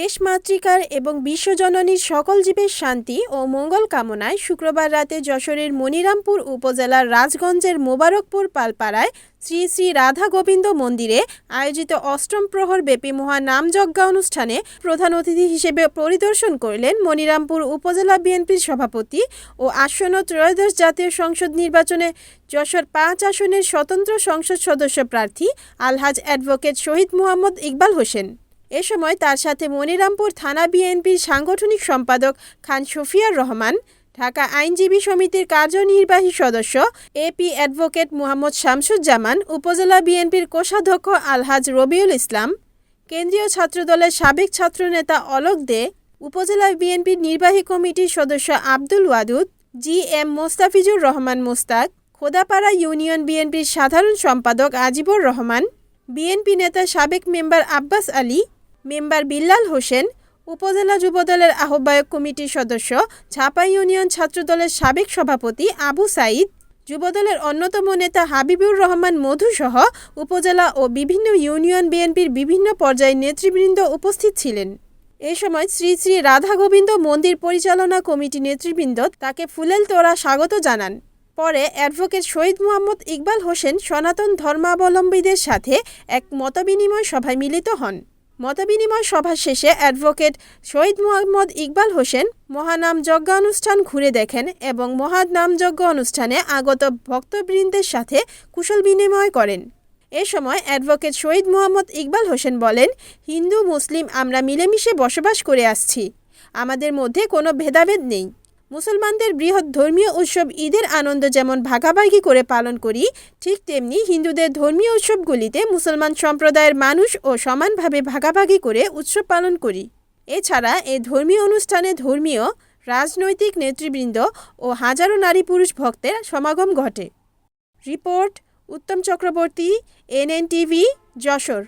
দেশ মাতৃকার এবং বিশ্বজননীর সকল জীবের শান্তি ও মঙ্গল কামনায় শুক্রবার রাতে যশোরের মনিরামপুর উপজেলার রাজগঞ্জের মোবারকপুর পালপাড়ায় শ্রী শ্রী রাধা গোবিন্দ মন্দিরে আয়োজিত অষ্টম প্রহর ব্যাপী মহা নামযজ্ঞা অনুষ্ঠানে প্রধান অতিথি হিসেবে পরিদর্শন করলেন মনিরামপুর উপজেলা বিএনপির সভাপতি ও আসন্ন ত্রয়োদশ জাতীয় সংসদ নির্বাচনে যশোর পাঁচ আসনের স্বতন্ত্র সংসদ সদস্য প্রার্থী আলহাজ অ্যাডভোকেট শহীদ মোহাম্মদ ইকবাল হোসেন। এ সময় তার সাথে মনিরামপুর থানা বিএনপির সাংগঠনিক সম্পাদক খান শফিয়ার রহমান, ঢাকা আইনজীবী সমিতির কার্যনির্বাহী সদস্য এপি অ্যাডভোকেট মোহাম্মদ শামসুজ্জামান, উপজেলা বিএনপির কোষাধ্যক্ষ আলহাজ রবিউল ইসলাম, কেন্দ্রীয় ছাত্রদলের সাবেক ছাত্রনেতা অলোক দে, উপজেলা বিএনপির নির্বাহী কমিটির সদস্য Abdul Wadud, G M Mostafizur Rahman Mostak, Khodapara union বিএনপির সাধারণ সম্পাদক আজিবুর রহমান, বিএনপি নেতা সাবেক মেম্বার আব্বাস আলী মেম্বার বিল্লাল হোসেন, উপজেলা যুবদলের আহ্বায়ক কমিটির সদস্য ঝাপা ইউনিয়ন ছাত্রদলের সাবেক সভাপতি আবু সাইদ যুবদলের অন্যতম নেতা হাবিবুর রহমান মধুসহ উপজেলা ও বিভিন্ন ইউনিয়ন বিএনপির বিভিন্ন পর্যায়ে নেতৃবৃন্দ উপস্থিত ছিলেন। এ সময় শ্রী শ্রী রাধা গোবিন্দ মন্দির পরিচালনা কমিটি নেতৃবৃন্দ তাকে ফুলেল তোরা স্বাগত জানান। পরে অ্যাডভোকেট শহীদ মোহাম্মদ ইকবাল হোসেন সনাতন ধর্মাবলম্বীদের সাথে এক মতবিনিময় সভায় মিলিত হন। মতবিনিময় সভা শেষে অ্যাডভোকেট শহীদ মোহাম্মদ ইকবাল হোসেন মহানাম যজ্ঞ অনুষ্ঠান ঘুরে দেখেন এবং মহানাম যজ্ঞ অনুষ্ঠানে আগত ভক্তবৃন্দের সাথে কুশল বিনিময় করেন। এ সময় অ্যাডভোকেট শহীদ মোহাম্মদ ইকবাল হোসেন বলেন, হিন্দু, মুসলিম, আমরা মিলেমিশে বসবাস করে আসছি। আমাদের মধ্যে কোনো ভেদাভেদ নেই। মুসলমানদের বৃহৎ ধর্মীয় উৎসব ঈদের আনন্দ যেমন ভাগাভাগি করে পালন করি, ঠিক তেমনি হিন্দুদের ধর্মীয় উৎসবগুলিতে মুসলমান সম্প্রদায়ের মানুষ ও সমানভাবে ভাগাভাগি করে উৎসব পালন করি। এছাড়া এ ধর্মীয় অনুষ্ঠানে ধর্মীয়, রাজনৈতিক নেতৃবৃন্দ ও হাজারো নারী পুরুষ ভক্তের সমাগম ঘটে। Report, Uttam Chakraborty NN TV Jessore.